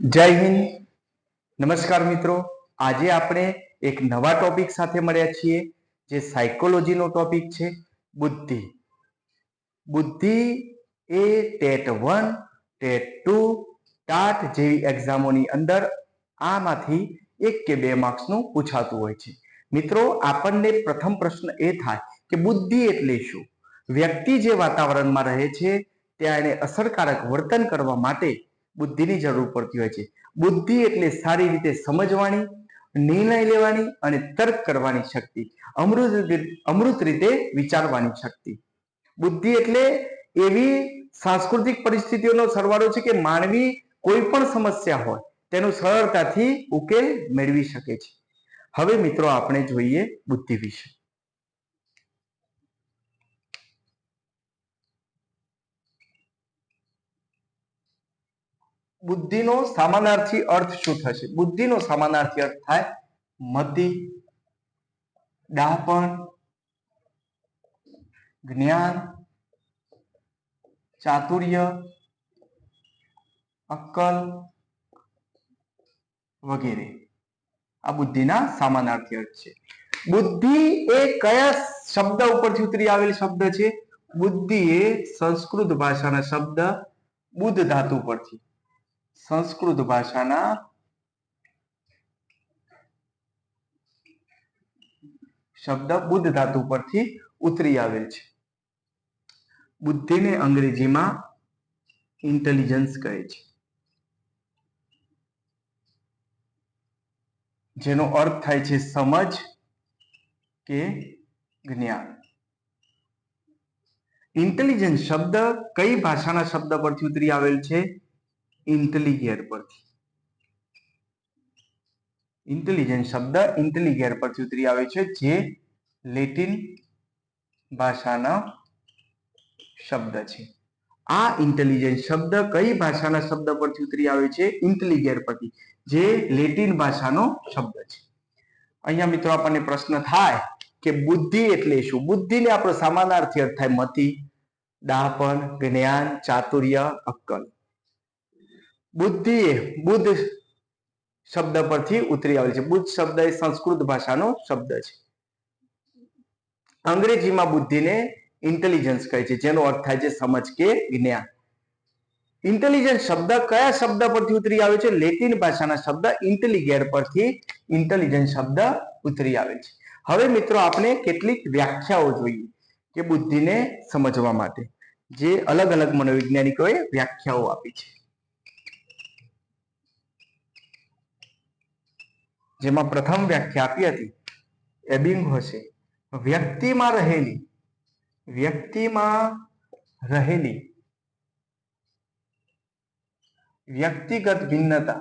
જય હિન્દ. નમસ્કાર મિત્રો. આજે આપણે એક નવા ટોપિક સાથે મળ્યા છીએ જે સાયકોલોજીનો ટોપિક છે, બુદ્ધિ. બુદ્ધિ એ TET one, TET two, TAT જેવી એક્ઝામોની અંદર આમાંથી એક કે બે માર્ક્સનું પૂછાતું હોય છે. મિત્રો, આપણને પ્રથમ પ્રશ્ન એ થાય કે બુદ્ધિ એટલે શું? વ્યક્તિ જે વાતાવરણમાં રહે છે, ત્યાં એને અસરકારક વર્તન કરવા માટે બુદ્ધિની જરૂર પડતી હોય છે. બુદ્ધિ એટલે સારી રીતે સમજવાની, નિર્ણય લેવાની અને તર્ક કરવાની શક્તિ. અમૃત અમૃત રીતે વિચારવાની શક્તિ. બુદ્ધિ એટલે એવી સાંસ્કૃતિક પરિસ્થિતિઓનો સરવાળો છે કે માનવી કોઈ પણ સમસ્યા હોય, તેનો સરળતાથી ઉકેલ મેળવી શકે છે. હવે મિત્રો આપણે જોઈએ બુદ્ધિ વિશે. બુદ્ધિનો સામાનાર્થી અર્થ શું થશે? બુદ્ધિનો સામાનાર્થી અર્થ થાય મતિ, ડાપણ, જ્ઞાન, ચાતુર્ય, અક્કલ વગેરે. આ બુદ્ધિના સામાનાર્થી અર્થ છે. બુદ્ધિ એ કયા શબ્દ ઉપરથી ઉતરી આવેલ શબ્દ છે? બુદ્ધિ એ સંસ્કૃત ભાષાના શબ્દ બુદ્ધ ધાતુ પરથી સંસ્કૃત ભાષાના શબ્દ બુદ્ધ ધાતુ પરથી ઉતરી આવેલ છે. બુદ્ધિને અંગ્રેજીમાં ઇન્ટેલિજન્સ કહે છે. જેનો અર્થ થાય છે સમજ કે જ્ઞાન. ઇન્ટેલિજન્સ શબ્દ કઈ ભાષાના શબ્દ પરથી ઉતરી આવેલ છે? ઇન્ટેલિગેર પરથી. ઇન્ટેલિજન્સ શબ્દ ઇન્ટેલિગેર પરથી ઉતરી આવે છે જે લેટિન ભાષાનો શબ્દ છે. આ ઇન્ટેલિજન્સ શબ્દ કઈ ભાષાના શબ્દ પરથી ઉતરી આવે છે? ઇન્ટેલિગેર પરથી, જે લેટિન ભાષાનો શબ્દ છે. અહીંયા મિત્રો આપણને પ્રશ્ન થાય કે બુદ્ધિ એટલે શું? બુદ્ધિને આપણો સમાનાર્થી અર્થ થાય મતિ ડાપણ જ્ઞાન, ચાતુર્ય, અક્કલ. બુદ્ધિ, બુદ્ધ શબ્દ પરથી ઉતરી આવેલ છે. બુદ્ધ શબ્દ એ સંસ્કૃત ભાષાનો શબ્દ છે. અંગ્રેજીમાં બુદ્ધિને ઇન્ટેલિજન્સ કહે છે, જેનો અર્થ થાય છે સમજ કે જ્ઞાન. ઇન્ટેલિજન્સ શબ્દ કયા શબ્દ પરથી ઉતરી આવે છે? લેટિન ભાષાના શબ્દ ઇન્ટેલિગેર પરથી ઇન્ટેલિજન્સ શબ્દ ઉતરી આવે છે. હવે મિત્રો આપણે કેટલીક વ્યાખ્યાઓ જોઈએ કે બુદ્ધિને સમજવા માટે, જે અલગ અલગ મનોવૈજ્ઞાનિકોએ વ્યાખ્યાઓ આપી છે. જેમાં પ્રથમ વ્યાખ્યા આપી હતી, એબિંગ હશે. વ્યક્તિમાં રહેલી વ્યક્તિમાં રહેલી, વ્યક્તિગત ભિન્નતા,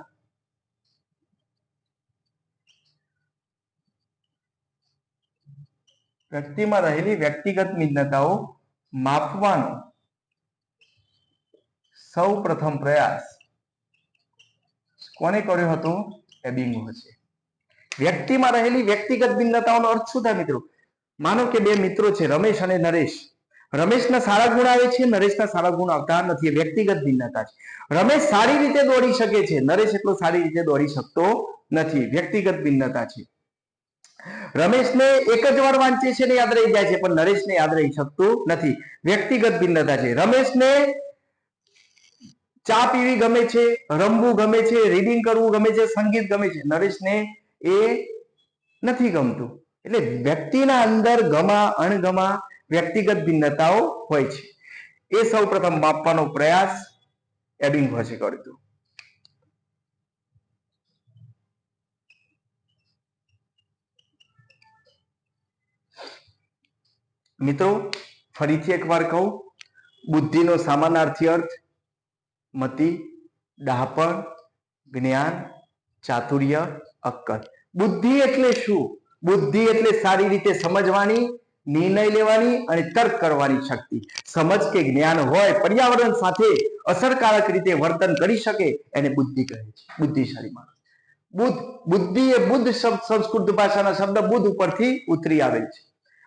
વ્યક્તિમાં રહેલી વ્યક્તિગત ભિન્નતાઓ માપવાનો સૌ પ્રથમ પ્રયાસ કોને કર્યો હતો? એબિંગો હશે. વ્યક્તિમાં રહેલી વ્યક્તિગત ભિન્નતાઓનો અર્થ શું થાય મિત્રો? માનો કે બે મિત્રો છે, રમેશ અને નરેશ. રમેશના સારા ગુણ આવે છે, નરેશના સારા ગુણ આવતા નથી વ્યક્તિગત ભિન્નતા છે. રમેશ સારી રીતે દોડી શકે છે, નરેશ એટલો સારી રીતે દોડી શકતો નથી, વ્યક્તિગત ભિન્નતા છે. રમેશને એક જ વાર વાંચે છે ને યાદ રહી જાય છે, પણ નરેશને યાદ રહી શકતું નથી, વ્યક્તિગત ભિન્નતા છે. રમેશને ચા પીવી ગમે છે, રમવું ગમે છે, રીડિંગ કરવું ગમે છે, સંગીત ગમે છે, નરેશને એ નથી ગમતું. એટલે વ્યક્તિના અંદર ગમા, અણગમા વ્યક્તિગત ભિન્નતાઓ હોય છે. એ સૌ પ્રથમ માપવાનો પ્રયાસ એબિંગ હોશે કર્યું મિત્રો, ફરીથી એકવાર કહું, બુદ્ધિનો સામાનાર્થી અર્થ, મતિ ડાહપણ જ્ઞાન, ચાતુર્ય અક્કલ. બુદ્ધિ એટલે શું? બુદ્ધિ એટલે સારી રીતે સમજવાની, નિર્ણય લેવાની અને તર્ક કરવાની શક્તિ. સમજ કે જ્ઞાન હોય, પર્યાવરણ સાથે અસરકારક રીતે વર્તન કરી શકે એને બુદ્ધિ કહે છે. બુદ્ધિશાળી માણસ. બુદ્ધ, બુદ્ધિ એ બુદ્ધ સંસ્કૃત ભાષાના શબ્દ બુદ્ધ ઉપરથી ઉતરી આવેલ છે.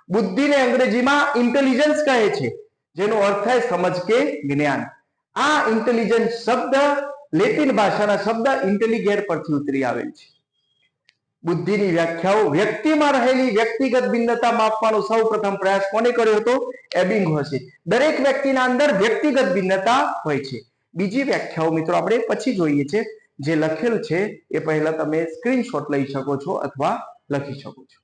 બુદ્ધિને અંગ્રેજીમાં ઇન્ટેલિજન્સ કહે છે, જેનો અર્થ થાય સમજ કે જ્ઞાન. આ ઇન્ટેલિજન્સ શબ્દ લેટિન ભાષાના શબ્દ ઇન્ટેલિગેર પરથી ઉતરી આવેલ છે. બુદ્ધિની વ્યાખ્યાઓ વ્યક્તિમાં રહેલી વ્યક્તિગત ભિન્નતા માપવાનો સૌ પ્રથમ પ્રયાસ કોને કર્યો હતો? એબિંગહોસે દરેક વ્યક્તિના અંદર વ્યક્તિગત ભિન્નતા હોય છે. બીજી વ્યાખ્યાઓ મિત્રો આપણે પછી જોઈએ છે. જે લખેલ છે એ પહેલા તમે સ્ક્રીનશોટ લઈ શકો છો અથવા લખી શકો છો.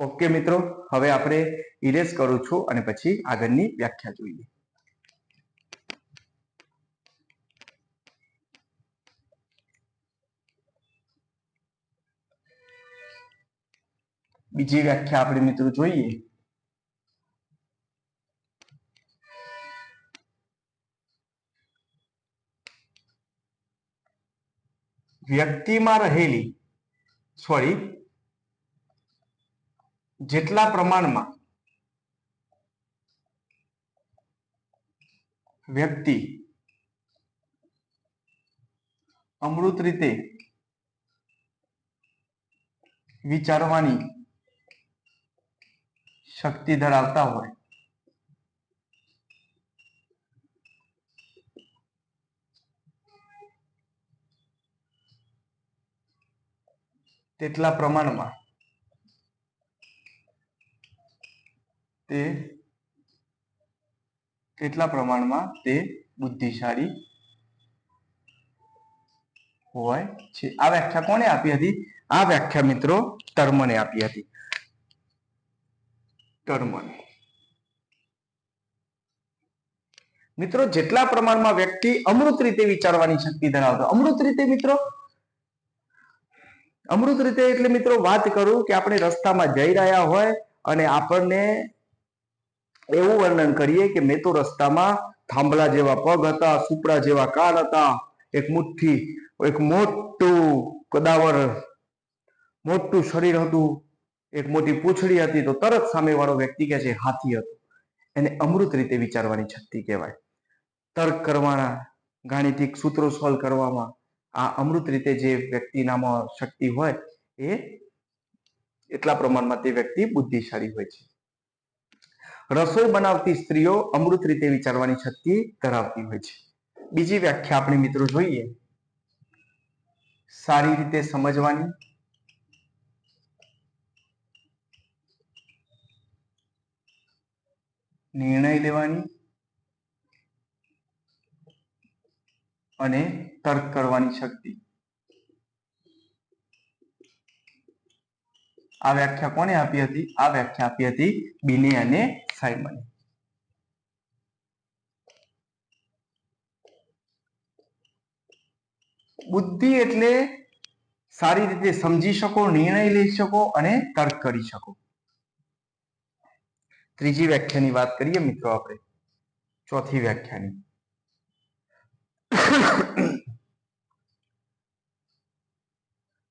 ઓકે મિત્રો, હવે આપણે ઇરેઝ કરું છું અને પછી આગળની વ્યાખ્યા જોઈએ. બીજી વ્યાખ્યા આપણે મિત્રો જોઈએ. વ્યક્તિમાં રહેલી સોરી જેટલા પ્રમાણમાં વ્યક્તિ અમૃત રીતે વિચારવાની શક્તિ ધરાવતા હોય તેટલા પ્રમાણમાં તે કેટલા પ્રમાણમાં તે બુદ્ધિશાળી હોય છે? આ વ્યાખ્યા કોને આપી હતી? આ વ્યાખ્યા મિત્રો ટર્મને આપી હતી. ટર્મને. મિત્રો, જેટલા પ્રમાણમાં વ્યક્તિ અમૃત રીતે વિચારવાની શક્તિ ધરાવતો અમૃત રીતે મિત્રો? અમૃત રીતે એટલે મિત્રો વાત કરું કે આપણે રસ્તામાં જઈ રહ્યા હોય અને આપણને એવું વર્ણન કરીએ કે મેં તો રસ્તામાં થાંભલા જેવા પગ હતા, સુપડા જેવા કાન હતા, એક મુઠ્ઠી, એક મોટું કદાવર, મોટું શરીર હતું, એક મોટી પૂંછડી હતી, તો તરત સામેવાળો વ્યક્તિ કહે છે, હાથી હતો. એને અમૃત રીતે વિચારવાની શક્તિ કહેવાય. તર્ક કરવાના, ગાણિતિક સૂત્રો સોલ્વ કરવામાં, આ અમૃત રીતે જે વ્યક્તિનામાં શક્તિ હોય, એ એટલા પ્રમાણમાં તે વ્યક્તિ બુદ્ધિશાળી હોય છે. રસોઈ બનાવતી સ્ત્રીઓ અમૃત રીતે વિચારવાની શક્તિ ધરાવતી હોય છે. બીજી વ્યાખ્યા આપણે મિત્રો જોઈએ. સારી રીતે સમજવાની. નિર્ણય લેવાની. અને તર્ક કરવાની શક્તિ. આ વ્યાખ્યા કોને આપી હતી? આ વ્યાખ્યા આપી હતી બિને અને સાયમન બુદ્ધિ એટલે સારી રીતે સમજી શકો, નિર્ણય લઈ શકો અને તર્ક કરી શકો. ત્રીજી વ્યાખ્યાની વાત કરીએ મિત્રો આપણે. ચોથી વ્યાખ્યાની.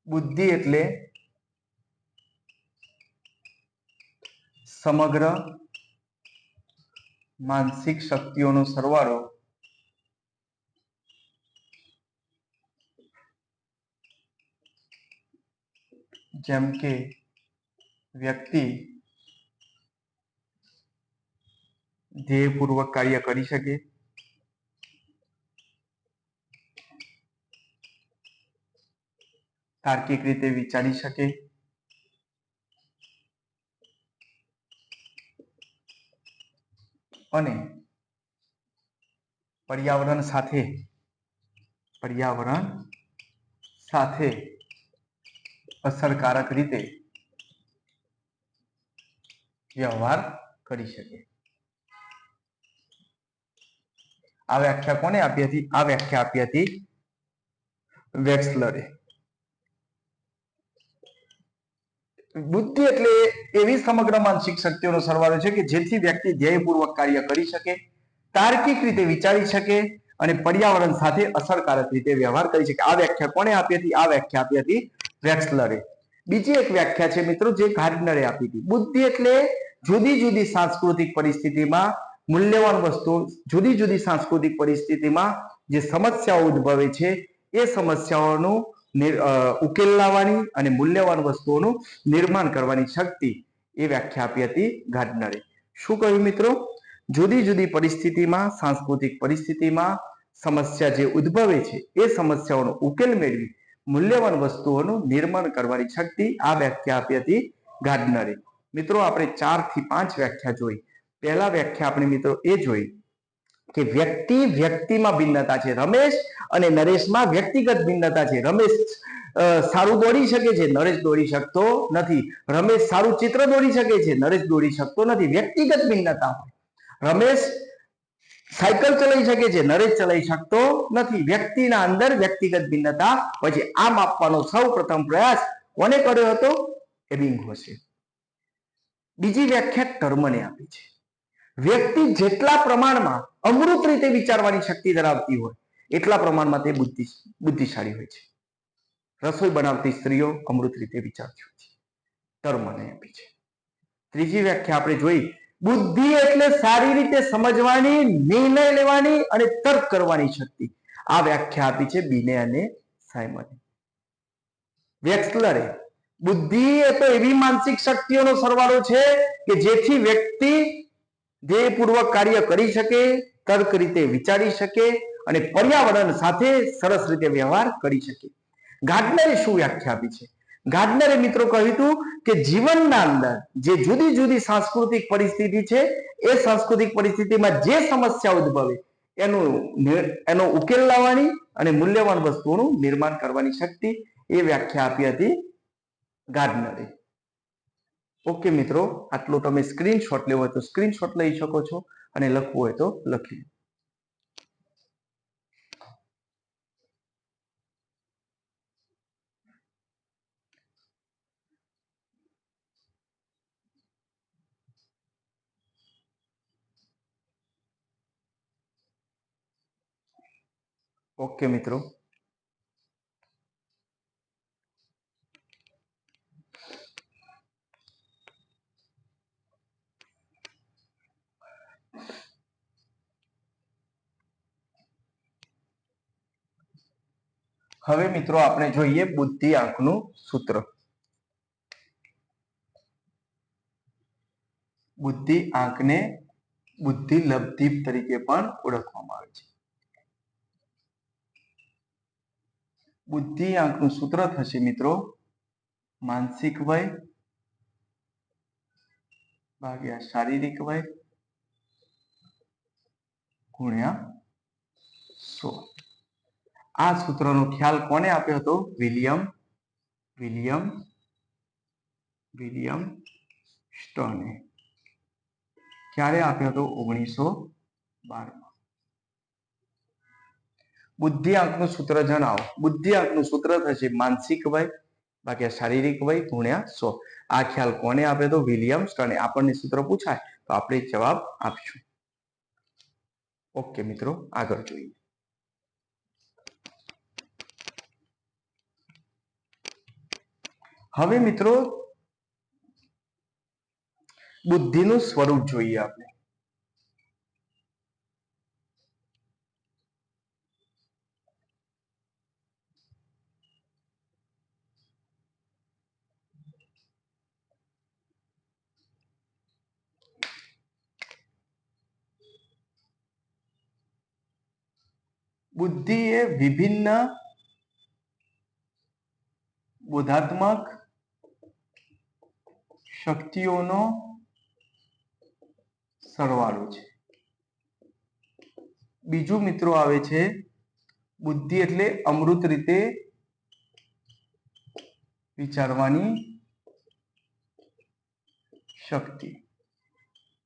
બુદ્ધિ એટલે સમગ્ર માનસિક શક્તિઓનો સરવાળો જેમ કે વ્યક્તિ ધ્યેયપૂર્વક કાર્ય કરી શકે તાર્કિક રીતે વિચારી શકે અને પર્યાવરણ સાથે પર્યાવરણ સાથે અસરકારક રીતે વ્યવહાર કરી શકે. આ વ્યાખ્યા કોને આપી હતી? આ વ્યાખ્યા આપી હતી વેક્સલરે. બુદ્ધિ એટલે એવી સમગ્ર માનસિક શક્તિઓનો સરવાળો છે કે જેથી વ્યક્તિ ધ્યેયપૂર્વક કાર્ય કરી શકે, તાર્કિક રીતે વિચારી શકે અને પર્યાવરણ સાથે અસરકારક રીતે વ્યવહાર કરી શકે. આ વ્યાખ્યા કોને આપી હતી? આ વ્યાખ્યા આપી હતી વેક્સલરે. બીજી એક વ્યાખ્યા છે મિત્રો જે ગાર્ડનરે આપી હતી. બુદ્ધિ એટલે જુદી જુદી સાંસ્કૃતિક પરિસ્થિતિમાં મૂલ્યવાન વસ્તુ જુદી જુદી સાંસ્કૃતિક પરિસ્થિતિમાં જે સમસ્યાઓ ઉદ્ભવે છે, એ સમસ્યાઓનું ઉકેલ લાવવાની અને મૂલ્યવાન વસ્તુઓનું નિર્માણ કરવાની શક્તિ એ વ્યાખ્યા આપી હતી ગાર્ડનરે. શું કહ્યું મિત્રો? જુદી જુદી પરિસ્થિતિમાં, સાંસ્કૃતિક પરિસ્થિતિમાં સમસ્યા જે ઉદ્ભવે છે, એ સમસ્યાઓનો ઉકેલ મેળવી મૂલ્યવાન વસ્તુઓનું નિર્માણ કરવાની શક્તિ આ વ્યાખ્યા આપી હતી ગાર્ડનરે. મિત્રો, આપણે ચારથી પાંચ વ્યાખ્યા જોઈ. પહેલા વ્યાખ્યા આપણે મિત્રો એ જોઈ. કે વ્યક્તિ વ્યક્તિમાં ભિન્નતા છે. રમેશ અને નરેશમાં વ્યક્તિગત ભિન્નતા છે. રમેશ સારું દોડી શકે છે. નરેશ દોડી શકતો નથી. રમેશ સારું ચિત્ર દોડી શકે છે. નરેશ દોડી શકતો નથી. વ્યક્તિગત ભિન્નતા રમેશ સાયકલ ચલાવી શકે છે. નરેશ ચલાવી શકતો નથી. વ્યક્તિના અંદર વ્યક્તિગત ભિન્નતા પછી આ માપવાનો સૌ પ્રથમ પ્રયાસ કોને કર્યો હતો? એબિંગહોસે બીજી વ્યાખ્યા કર્મને આપી છે. વ્યક્તિ જેટલા પ્રમાણમાં અમૃત રીતે વિચારવાની શક્તિ ધરાવતી હોય, એટલા પ્રમાણમાં તે બુદ્ધિ, બુદ્ધિશાળી હોય છે. રસોઈ બનાવતી સ્ત્રીઓ અમૃત રીતે વિચારતી હોય છે. ધર્મને આપી છે. ત્રીજી વ્યાખ્યા આપણે જોઈ, બુદ્ધિ એટલે સારી રીતે સમજવાની, નિર્ણય લેવાની અને તર્ક કરવાની શક્તિ. આ વ્યાખ્યા આપી છે બીને અને સાયમને. વેક્સલરે બુદ્ધિ એ તો એવી માનસિક શક્તિઓનો સરવાળો છે કે જેથી વ્યક્તિ ધ્યેયપૂર્વક કાર્ય કરી શકે, તર્ક રીતે વિચારી શકે અને પર્યાવરણ સાથે સરસ રીતે વ્યવહાર કરી શકે. ગાર્ડનરે શું વ્યાખ્યા આપી છે? ગાર્ડનરે મિત્રો કહ્યું હતું કે જીવનના અંદર જે જુદી જુદી સાંસ્કૃતિક પરિસ્થિતિ છે, એ સાંસ્કૃતિક પરિસ્થિતિમાં જે સમસ્યા ઉદ્ભવે એનું એનો ઉકેલ લાવવાની અને મૂલ્યવાન વસ્તુઓનું નિર્માણ કરવાની શક્તિ એ વ્યાખ્યા આપી હતી ગાર્ડનરે. ઓકે મિત્રો, આટલું તમે સ્ક્રીનશોટ લેવો હોય તો સ્ક્રીનશોટ લઈ શકો છો અને લખવું હોય તો લખી. ઓકે મિત્રો હવે મિત્રો આપણે જોઈએ બુદ્ધિ આંકનું સૂત્ર. બુદ્ધિ આંકને બુદ્ધિ લબ્ધિપ તરીકે પણ ઓળખવામાં આવે છે. બુદ્ધિ આંકનું સૂત્ર થશે મિત્રો માનસિક વય ભાગ્યા શારીરિક વય ગુણ્યા સો. આ સૂત્રનો ખ્યાલ કોને આપ્યો હતો? વિલિયમ વિલિયમ વિલિયમ સ્ટોને. ક્યારે આપ્યો હતો? ઓગણીસો બારમાં. બુદ્ધિઆંકનું સૂત્ર જણાવો. બુદ્ધિઆંકનું સૂત્ર થશે માનસિક વય, બાકી શારીરિક વય, ગુણ્યા સો. આ ખ્યાલ કોને આપ્યો હતો? વિલિયમ સ્ટોને. આપણને સૂત્ર પૂછાય તો આપણે જવાબ આપશું. ઓકે મિત્રો, આગળ જોઈએ. હવે મિત્રો બુદ્ધિનું સ્વરૂપ જોઈએ આપણે. બુદ્ધિ એ વિભિન્ન બોધાત્મક શક્તિઓનો સરવાળો છે. બીજું મિત્રો આવે છે, બુદ્ધિ એટલે અમૃત રીતે વિચારવાની શક્તિ.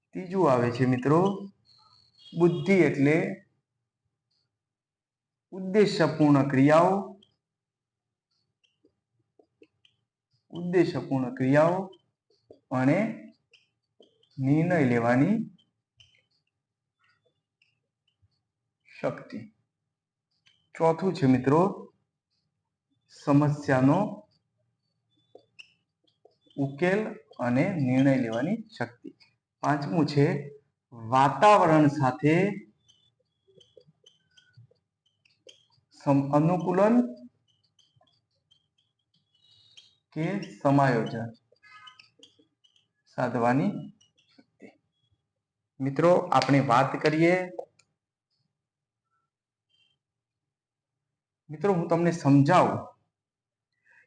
ત્રીજું આવે છે મિત્રો, બુદ્ધિ એટલે ઉદ્દેશ્યપૂર્ણ ક્રિયાઓ ઉદ્દેશ્યપૂર્ણ ક્રિયાઓ અને નિર્ણય લેવાની શક્તિ. ચોથું છે મિત્રો, સમસ્યાનો ઉકેલ અને નિર્ણય લેવાની શક્તિ. પાંચમું છે, વાતાવરણ સાથે અનુકૂલન કે સમાયોજન? સાધવાની મિત્રો, આપણે વાત કરીએ. મિત્રો, હું તમને સમજાવું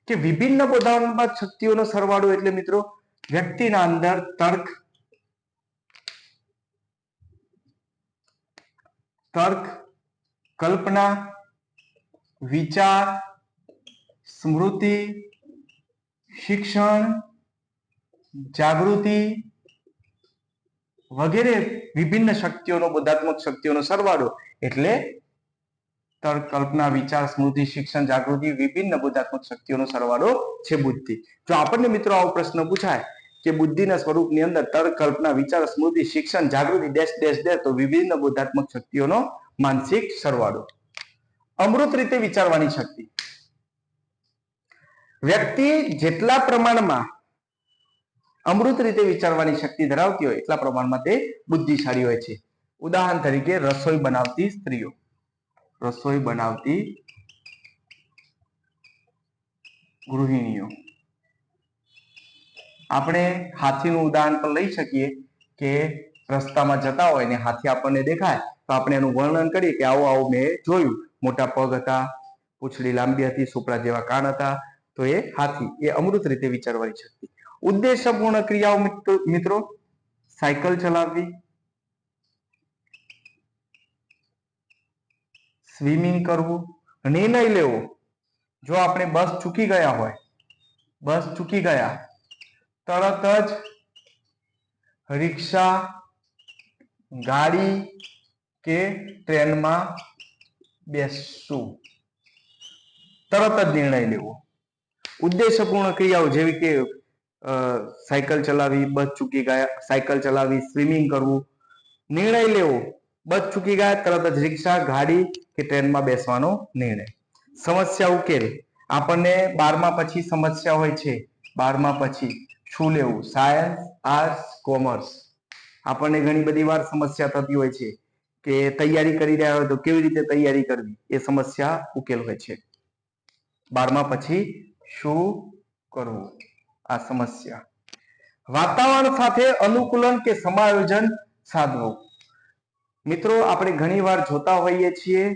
કે વિભિન્ન બોધાત્મક શક્તિઓનો સરવાળો એટલે મિત્રો, વ્યક્તિના અંદર તર્ક તર્ક, કલ્પના, વિચાર, સ્મૃતિ, શિક્ષણ જાગૃતિ વગેરે વિભિન્ન શક્તિઓનો બોધાત્મક શક્તિઓનો સરવાળો. એટલે તર્ક કલ્પના વિચાર, સ્મૃતિ, શિક્ષણ, જાગૃતિ વિભિન્ન બોધાત્મક શક્તિઓનો સરવાળો છે બુદ્ધિ. જો આપણને મિત્રો આવો પ્રશ્ન પૂછાય કે બુદ્ધિના સ્વરૂપની અંદર તર્ક કલ્પના વિચાર, સ્મૃતિ, શિક્ષણ, જાગૃતિ ડેશ ડેશ ડેશ તો વિભિન્ન બોધાત્મક શક્તિઓનો માનસિક સરવાળો. અમૃત રીતે વિચારવાની શક્તિ. વ્યક્તિ જેટલા પ્રમાણમાં અમૃત રીતે વિચારવાની શક્તિ ધરાવતી હોય એટલા પ્રમાણમાં તે બુદ્ધિશાળી હોય છે. ઉદાહરણ તરીકે રસોઈ બનાવતી સ્ત્રીઓ. રસોઈ બનાવતી ગૃહિણીઓ. આપણે હાથીનું ઉદાહરણ પણ લઈ શકીએ કે રસ્તામાં જતા હોય ને હાથી આપણને દેખાય, તો આપણે એનું વર્ણન કરીએ કે આવું આવું મેં જોયું. મોટા પગ હતા, પૂછડી લાંબી હતી, સુપરા જેવા કાન હતા. તો એ હાથી, એ અમૃત રીતે વિચારવાની શક્તિ. ઉદ્દેશપૂર્ણ ક્રિયાઓ મિત્રો- સાયકલ ચલાવવી, સ્વિમિંગ કરવું, નિર્ણય લેવો. જો આપણે બસ ચૂકી ગયા હોય, બસ ચૂકી ગયા, તરત જ રિક્ષા, ગાડી કે ટ્રેનમાં બેસવું તરત જ નિર્ણય લેવો. ઉદ્દેશપૂર્ણ ક્રિયાઓ જેવી કે સાયકલ ચલાવી, બસ ચૂકી ગયા, સાયકલ ચલાવી, સ્વિમિંગ કરવું, નિર્ણય લેવો. બસ ચૂકી ગયા, તરત જ રિક્ષા, ગાડી કે ટ્રેનમાં બેસવાનો નિર્ણય. સમસ્યા ઉકેલ. આપણને બારમા પછી સમસ્યા હોય છે. બારમા પછી શું લેવું? Science, arts, commerce. આપણને ઘણી બધી વાર સમસ્યા થતી હોય છે કે તૈયારી કરી રહ્યા હોય તો કેવી રીતે તૈયારી કરવી? એ સમસ્યા ઉકેલ હોય છે. બારમા પછી શું કરવું? આ સમસ્યા. વાતાવરણ સાથે અનુકૂલન કે સમાયોજન સાધવું. મિત્રો, આપણે ઘણી વાર જોતા હોઈએ છીએ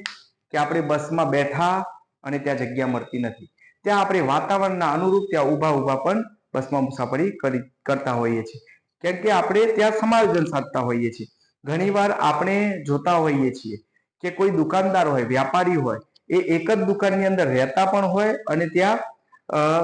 કે આપણે બસમાં બેઠા અને ત્યાં જગ્યા મળતી નથી. ત્યાં આપણે વાતાવરણના અનુરૂપ ત્યાં ઊભા ઊભા પણ બસમાં મુસાફરી કરી, કરતા હોઈએ છીએ. કેમ કે આપણે ત્યાં સમાયોજન સાધતા હોઈએ છીએ. ઘણીવાર આપણે જોતા હોઈએ છીએ કે કોઈ દુકાનદાર હોય, વ્યાપારી હોય, એ એક જ દુકાનની અંદર રહેતા પણ હોય અને ત્યાં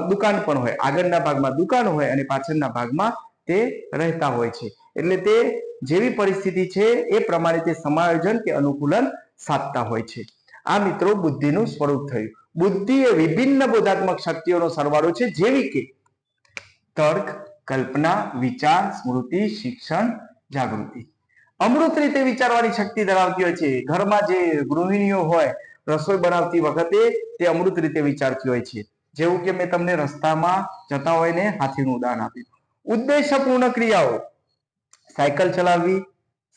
દુકાન પણ હોય. આગળના ભાગમાં દુકાન હોય અને પાછળના ભાગમાં તે રહેતા હોય છે. એટલે તે જેવી પરિસ્થિતિ છે એ પ્રમાણે તે સમાયોજન કે અનુકૂલન સાધતા હોય છે. આ મિત્રો બુદ્ધિનું સ્વરૂપ થયું. બુદ્ધિ એ વિભિન્ન બોધાત્મક શક્તિઓનો સરવાળો છે, જેવી કે તર્ક, કલ્પના, વિચાર, સ્મૃતિ, શિક્ષણ, જાગૃતિ. અમૃત રીતે વિચારવાની શક્તિ ધરાવતી હોય છે. ઘરમાં જે ગૃહિણીઓ હોય, રસોઈ બનાવતી વખતે તે અમૃત રીતે વિચારતી હોય છે. જેવું કે મેં તમને રસ્તામાં જતા હોય ને હાથીનું ઉદાહરણ આપ્યું. ઉદ્દેશપૂર્ણ ક્રિયાઓ. સાયકલ ચલાવવી,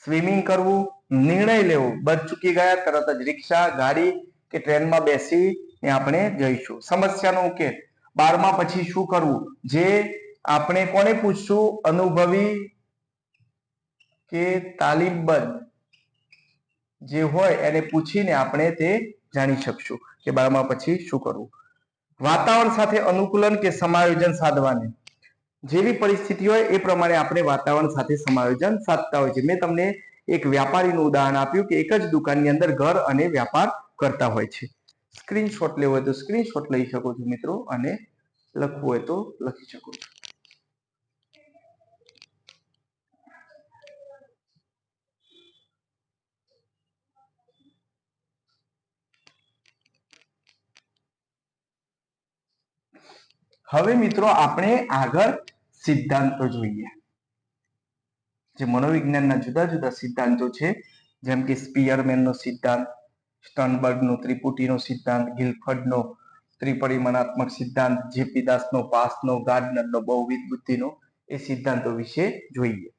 સ્વિમિંગ કરવું, નિર્ણય લેવો. બસ ચૂકી ગયા, તરત જ રિક્ષા, ગાડી કે ટ્રેનમાં બેસી ને આપણે જઈશું. સમસ્યાનો ઉકેલ. બારમા પછી શું કરવું? જે આપણે કોને પૂછશું? અનુભવી કે તાલીમબદ્ધ જે હોય એને પૂછીને આપણે તે જાણી શકશું કે બારમા પછી શું કરવું? વાતાવરણ સાથે અનુકૂલન કે સમાયોજન સાધવાની. જેવી પરિસ્થિતિ હોય એ પ્રમાણે આપણે વાતાવરણ સાથે સમાયોજન સાધતા હોય છે. મેં તમને એક વ્યાપારીનું ઉદાહરણ આપ્યું કે એક જ દુકાનની અંદર ઘર અને વ્યાપાર કરતા હોય છે. સ્ક્રીનશોટ લેવો હોય તો સ્ક્રીનશોટ લઈ શકો છો મિત્રો અને લખવું હોય તો લખી શકો છો. હવે મિત્રો આપણે આગળ સિદ્ધાંતો જોઈએ. જે મનોવિજ્ઞાનના જુદા જુદા સિદ્ધાંતો છે, જેમ કે સ્પિયરમેનનો સિદ્ધાંત, સ્ટનબર્ગનો ત્રિપુટીનો સિદ્ધાંત, ગિલફર્ડનો ત્રિપરિમાણાત્મક સિદ્ધાંત, જેપી દાસનો પાસનો, ગાર્ડનરનો બહુવિધ બુદ્ધિનો એ સિદ્ધાંતો વિશે જોઈએ.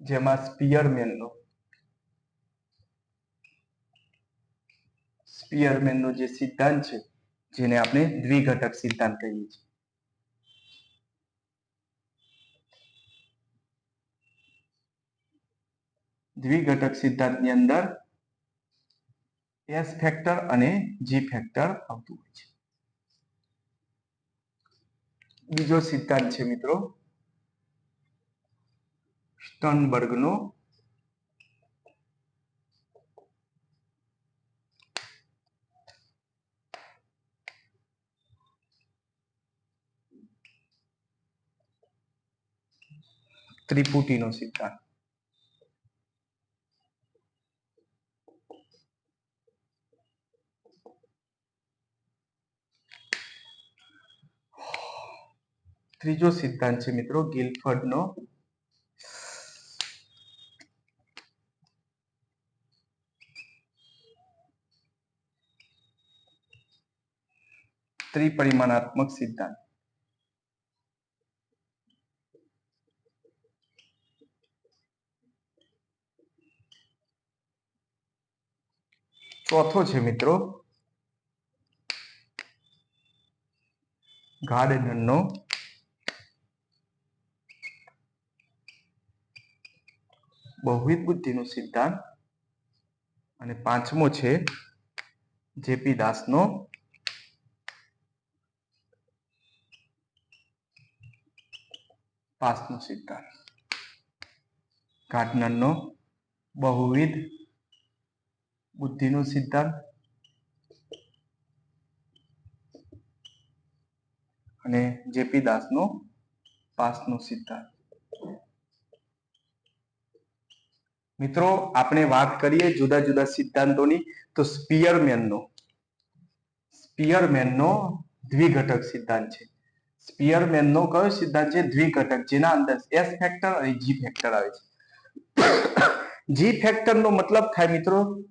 જેમાં સ્પિયરમેનનો સ્પિયરમેનનો જે સિદ્ધાંત છે, જેને આપણે દ્વિઘટક સિદ્ધાંત કહીએ છીએ. દ્વિઘટક સિદ્ધાંતની અંદર એસ ફેક્ટર અને જી ફેક્ટર આવતું હોય છે. બીજો સિદ્ધાંત છે મિત્રો, સ્ટનબર્ગનો ત્રિપુટીનો સિદ્ધાંત ત્રીજો સિદ્ધાંત છે મિત્રો ગિલફર્ડનો ત્રિપરિમાણાત્મક સિદ્ધાંત ચોથો છે મિત્રો. ગાર્ડનરનો. બહુવિધ બુદ્ધિનો સિદ્ધાંત. અને પાંચમો છે જેપી દાસનો. પાસનો સિદ્ધાંત. ગાર્ડનરનો બહુવિધ બુદ્ધિનો સિદ્ધાંત. અને જેપી દાસનો પાસનો સિદ્ધાંત. મિત્રો, આપણે વાત કરીએ જુદા જુદા સિદ્ધાંતોની, તો સ્પિયરમેનનો. સ્પિયરમેનનો દ્વિઘટક સિદ્ધાંત છે. સ્પિયરમેનનો કયો સિદ્ધાંત છે? દ્વિઘટક, જેના અંદર એસ ફેક્ટર અને જી ફેક્ટર આવે છે. જી ફેક્ટરનો મતલબ થાય મિત્રો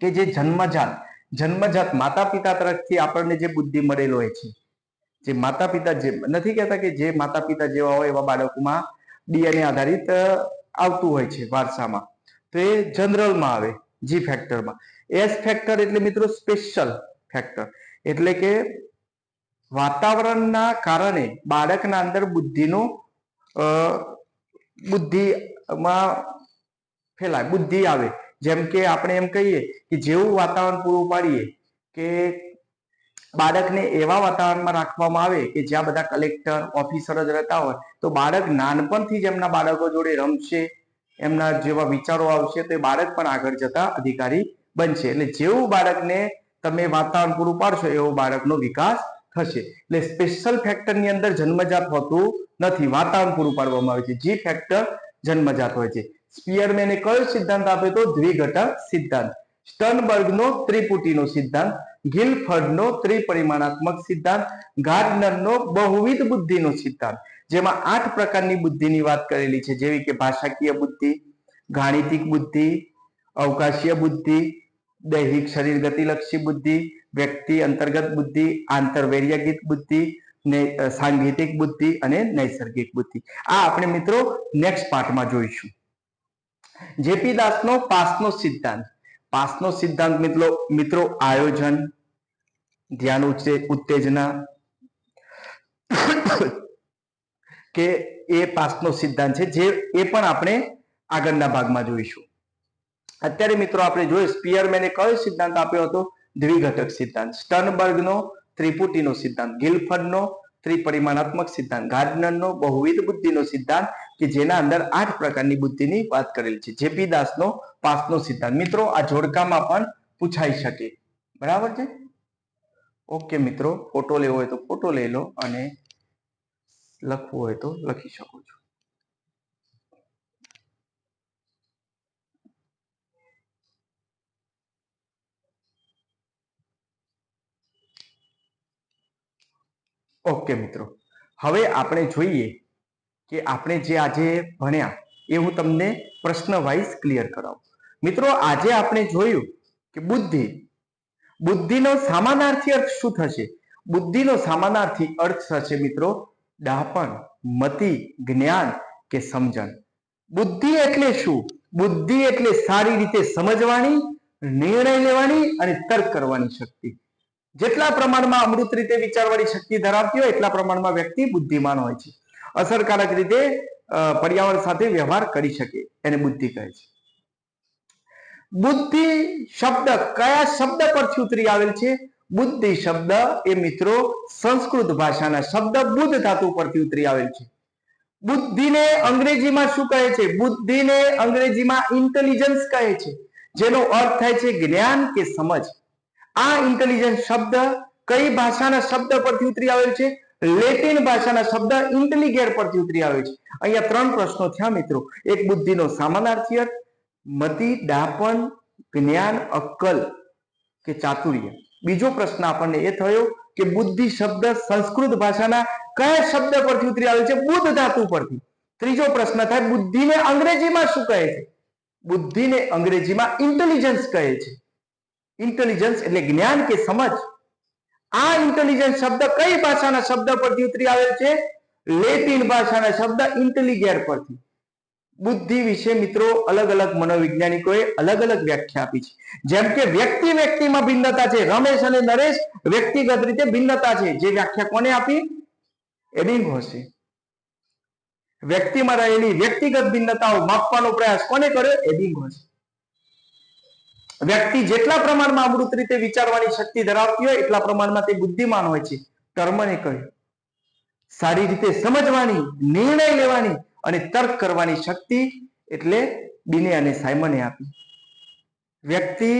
કે જે જન્મજાત જન્મજાત માતા પિતા તરફથી આપણને જે બુદ્ધિ મળેલ હોય છે. જે માતા પિતા જે, નથી કહેતા કે જે માતા પિતા જેવા હોય એવા બાળકોમાં ડીએનએ આધારિત આવતું હોય છે વારસામાં. તો એ જનરલમાં આવે, જી ફેક્ટરમાં. એસ ફેક્ટર એટલે મિત્રો સ્પેશિયલ ફેક્ટર. એટલે કે વાતાવરણના કારણે બાળકના અંદર બુદ્ધિનો બુદ્ધિમાં ફેલાય, બુદ્ધિ આવે. જેમ કે આપણે એમ કહીએ કે જેવું વાતાવરણ પૂરું પાડીએ કે બાળકને એવા વાતાવરણમાં રાખવામાં આવે કે જ્યાં બધા કલેક્ટર, ઓફિસર જ રહેતા હોય, તો બાળક નાનપણથી જ એમના બાળકો જોડે રમશે, એમના જેવા વિચારો આવશે, તો એ બાળક પણ આગળ જતા અધિકારી બનશે. એટલે જેવું બાળકને તમે વાતાવરણ પૂરું પાડશો, એવો બાળકનો વિકાસ થશે. એટલે સ્પેશિયલ ફેક્ટરની અંદર જન્મજાત હોતું નથી. વાતાવરણ પૂરું પાડવામાં આવે છે. જે ફેક્ટર જન્મજાત હોય છે. સ્પિયરમેને કયો સિદ્ધાંત આપ્યો તો દ્વિઘટક સિદ્ધાંત. સ્ટનબર્ગનો ત્રિપુટીનો સિદ્ધાંત, ગિલફર્ડનો ત્રિપરિમાણાત્મક સિદ્ધાંત, ગાર્ડનરનો બહુવિધ બુદ્ધિનો સિદ્ધાંત. જેમાં આઠ પ્રકારની બુદ્ધિની વાત કરેલી છે, જેવી કે ભાષાકીય બુદ્ધિ, ગાણિતિક બુદ્ધિ, અવકાશીય બુદ્ધિ, દૈહિક શરીર ગતિલક્ષી બુદ્ધિ, વ્યક્તિ અંતર્ગત બુદ્ધિ આંતરવૈર્યગિત બુદ્ધિ, ને સાંગીતિક બુદ્ધિ અને નૈસર્ગિક બુદ્ધિ. આ આપણે મિત્રો નેક્સ્ટ પાર્ટમાં જોઈશું. જેપી દાસનો પાસનો સિદ્ધાંત. પાસનો સિદ્ધાંત મિત્રો મિત્રો, આયોજન, ધ્યાન ઉત્તેજના, કે એ પાસનો સિદ્ધાંત છે, જે એ પણ આપણે આગળના ભાગમાં જોઈશું. અત્યારે મિત્રો આપણે જોયું, સ્પિયરમેને કયો સિદ્ધાંત આપ્યો હતો? દ્વિઘટક સિદ્ધાંત. સ્ટનબર્ગનો ત્રિપુટીનો સિદ્ધાંત. ગિલફર્ડનો ત્રિપરિમાણાત્મક સિદ્ધાંત. ગાર્ડનરનો બહુવિધ બુદ્ધિનો સિદ્ધાંત કે જેના અંદર આઠ પ્રકારની બુદ્ધિની વાત કરેલી છે. જેપી દાસનો પાસનો સિદ્ધાંત. મિત્રો, આ જોડકામાં પણ પૂછાઈ શકે. બરાબર છે? ઓકે મિત્રો, ફોટો લેવો હોય તો ફોટો લઈ લો અને લખવું હોય તો લખી શકો છો. ઓકે મિત્રો. હવે આપણે જોઈએ કે આપણે જે આજે ભણ્યા એ હું તમને પ્રશ્ન વાઇઝ ક્લિયર કરાવું. મિત્રો, આજે આપણે જોયું કે બુદ્ધિ, બુદ્ધિનો સામાનાર્થી અર્થ શું થશે? બુદ્ધિનો સામાનાર્થી અર્થ થશે મિત્રો, ડાપણ, મતિ, જ્ઞાન કે સમજણ. બુદ્ધિ એટલે શું? બુદ્ધિ એટલે સારી રીતે સમજવાની, નિર્ણય લેવાની અને તર્ક કરવાની શક્તિ. જેટલા પ્રમાણમાં અમૃત રીતે વિચારવાની શક્તિ ધરાવતી હોય, એટલા પ્રમાણમાં વ્યક્તિ બુદ્ધિમાન હોય છે. અસરકારક રીતે પર્યાવરણ સાથે વ્યવહાર કરી શકે, એને બુદ્ધિ કહે છે. બુદ્ધિ શબ્દ કયા શબ્દ પરથી ઉતરી આવેલ છે? બુદ્ધિ શબ્દ એ મિત્રો સંસ્કૃત ભાષાના શબ્દ બુદ્ધ ધાતુ પરથી ઉતરી આવેલ છે. બુદ્ધિને અંગ્રેજીમાં શું કહે છે? બુદ્ધિને અંગ્રેજીમાં ઇન્ટેલિજન્સ કહે છે. જેનો અર્થ થાય છે જ્ઞાન કે સમજ. આ ઇન્ટેલિજન્સ શબ્દ કઈ ભાષાના શબ્દ પરથી ઉતરી આવેલ છે? લેટિન ભાષાના શબ્દ ઇન્ટેલિગેર પરથી ઉતરી આવે છે. અહીંયા ત્રણ પ્રશ્નો થયા મિત્રો. એક બુદ્ધિનો સામાનાર્થી અર્થ, મતિ, ડાપણ, જ્ઞાન, અક્કલ કે ચાતુર્ય. બીજો પ્રશ્ન આપણને એ થયો કે બુદ્ધિ શબ્દ સંસ્કૃત ભાષાના કયા શબ્દ પરથી ઉતરી આવે છે? બુદ્ધ ધાતુ પરથી. ત્રીજો પ્રશ્ન થાય, બુદ્ધિને અંગ્રેજીમાં શું કહે છે? બુદ્ધિને અંગ્રેજીમાં ઇન્ટેલિજન્સ કહે છે. ઇન્ટેલિજન્સ એટલે જ્ઞાન કે સમજ. આ ઇન્ટેલિજન્સ શબ્દ કઈ ભાષાના શબ્દ પરથી ઉતરી આવેલ છે? લેટિન ભાષાના શબ્દ ઇન્ટેલિગેર પરથી. બુદ્ધિ વિશે મિત્રો અલગ અલગ મનોવૈજ્ઞાનિકોએ અલગ અલગ વ્યાખ્યા આપી છે. જેમ કે વ્યક્તિ વ્યક્તિમાં ભિન્નતા છે. રમેશ અને નરેશ વ્યક્તિગત રીતે ભિન્નતા છે. જે વ્યાખ્યા કોને આપી? એડિંગ હશે. વ્યક્તિમાં રહેલી વ્યક્તિગત ભિન્નતાઓ માપવાનો પ્રયાસ કોને કર્યો? એબિંગહોસે વ્યક્તિ જેટલા પ્રમાણમાં અમૃત રીતે વિચારવાની શક્તિ ધરાવતી હોય, એટલા પ્રમાણમાં તે બુદ્ધિમાન હોય છે. કર્મને કહ્યું સારી રીતે સમજવાની, નિર્ણય લેવાની અને તર્ક કરવાની શક્તિ એટલે બિને અને સાયમને આપી. વ્યક્તિ,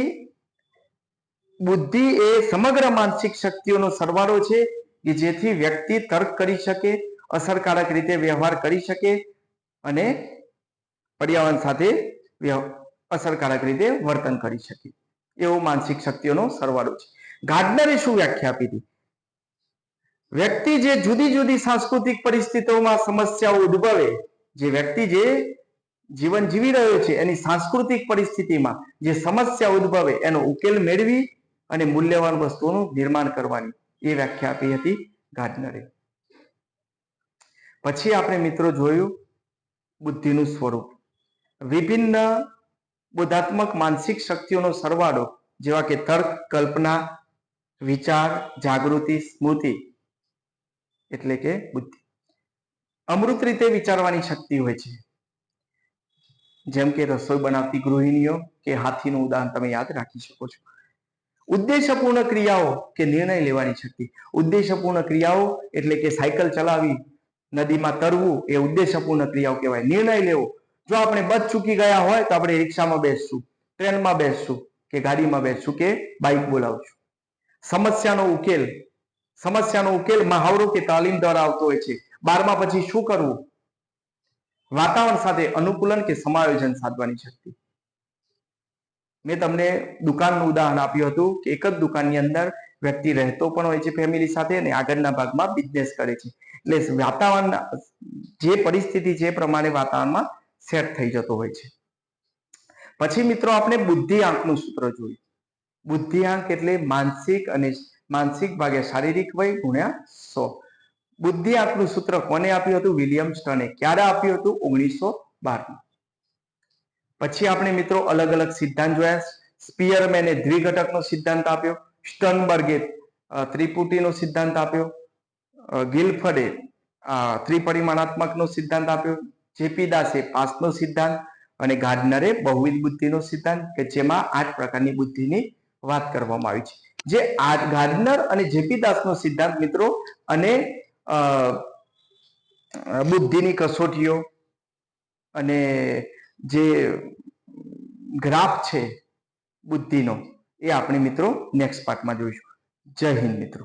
બુદ્ધિ એ સમગ્ર માનસિક શક્તિઓનો સરવાળો છે કે જેથી વ્યક્તિ તર્ક કરી શકે, અસરકારક રીતે વ્યવહાર કરી શકે અને પર્યાવરણ સાથે અસરકારક રીતે વર્તન કરી શકે. એવો માનસિક શક્તિઓનો સરવાળો છે. ગાર્ડનરે શું વ્યાખ્યા આપી હતી? વ્યક્તિ જે જુદી જુદી સાંસ્કૃતિક પરિસ્થિતિઓમાં સમસ્યાઓ ઉદ્ભવે, જે વ્યક્તિ જે જીવન જીવી રહ્યો છે, એની સાંસ્કૃતિક પરિસ્થિતિમાં જે સમસ્યા ઉદ્ભવે, એનો ઉકેલ મેળવી અને મૂલ્યવાન વસ્તુઓનું નિર્માણ કરવાની એ વ્યાખ્યા આપી હતી ગાર્ડનરે. પછી આપણે મિત્રો જોયું બુદ્ધિનું સ્વરૂપ. વિભિન્ન બોધાત્મક માનસિક શક્તિઓનો સરવાળો, જેવા કે તર્ક, કલ્પના, વિચાર, જાગૃતિ, સ્મૃતિ, એટલે કે બુદ્ધિ. અમૃત રીતે વિચારવાની શક્તિ હોય છે. જેમ કે રસોઈ બનાવતી ગૃહિણીઓ કે હાથીનું ઉદાહરણ તમે યાદ રાખી શકો છો. ઉદ્દેશપૂર્ણ ક્રિયાઓ કે નિર્ણય લેવાની શક્તિ. ઉદ્દેશપૂર્ણ ક્રિયાઓ એટલે કે સાયકલ ચલાવી, નદીમાં તરવું એ ઉદ્દેશપૂર્ણ ક્રિયાઓ કહેવાય. નિર્ણય લેવો જો આપણે બસ ચૂકી ગયા હોય તો આપણે રિક્ષામાં બેસશું, ટ્રેનમાં બેસશું કે ગાડીમાં બેસશું કે બાઇક બોલાવશું. સમસ્યાનો ઉકેલ સમસ્યાનો ઉકેલ મહાવરો કે તાલીમ દ્વારા આવતો હોય છે. બારમા પછી શું કરવું? વાતાવરણ સાથે અનુકૂલન કે સમાયોજન સાધવાની શક્તિ. મેં તમને દુકાનનું ઉદાહરણ આપ્યું હતું કે એક જ દુકાનની અંદર વ્યક્તિ રહેતો પણ હોય છે ફેમિલી સાથે અને આગળના ભાગમાં બિઝનેસ કરે છે. એટલે વાતાવરણ, જે પરિસ્થિતિ છે પ્રમાણે વાતાવરણમાં સેટ થઈ જતો હોય છે. પછી મિત્રો આપણે બુદ્ધિ આંકનું સૂત્ર જોયું. બુદ્ધિ આંક એટલે માનસિક અને માનસિક ભાગ્યા શારીરિક વય ગુણ્યા સો. બુદ્ધિ આંકનું સૂત્ર કોને આપ્યું હતું? વિલિયમ સ્ટને. ક્યારે આપ્યું હતું? ઓગણીસો બારમાં. પછી આપણે મિત્રો અલગ અલગ સિદ્ધાંત જોયા. સ્પિયરમેને દ્વિઘટકનો સિદ્ધાંત આપ્યો. સ્ટનબર્ગે ત્રિપુટીનો સિદ્ધાંત આપ્યો. ગિલફડે ત્રિપરિમાણાત્મકનો સિદ્ધાંત આપ્યો. જેપી દાસે પાસનો સિદ્ધાંત અને ગાર્ડનરે બહુવિધ બુદ્ધિનો સિદ્ધાંત કે જેમાં આઠ પ્રકારની બુદ્ધિની વાત કરવામાં આવી છે. જે આ ગાર્ડનર અને જેપી દાસનો સિદ્ધાંત મિત્રો અને બુદ્ધિની કસોટીઓ અને જે ગ્રાફ છે બુદ્ધિનો એ આપણે મિત્રો નેક્સ્ટ પાર્ટમાં જોઈશું. જય હિન્દ મિત્રો.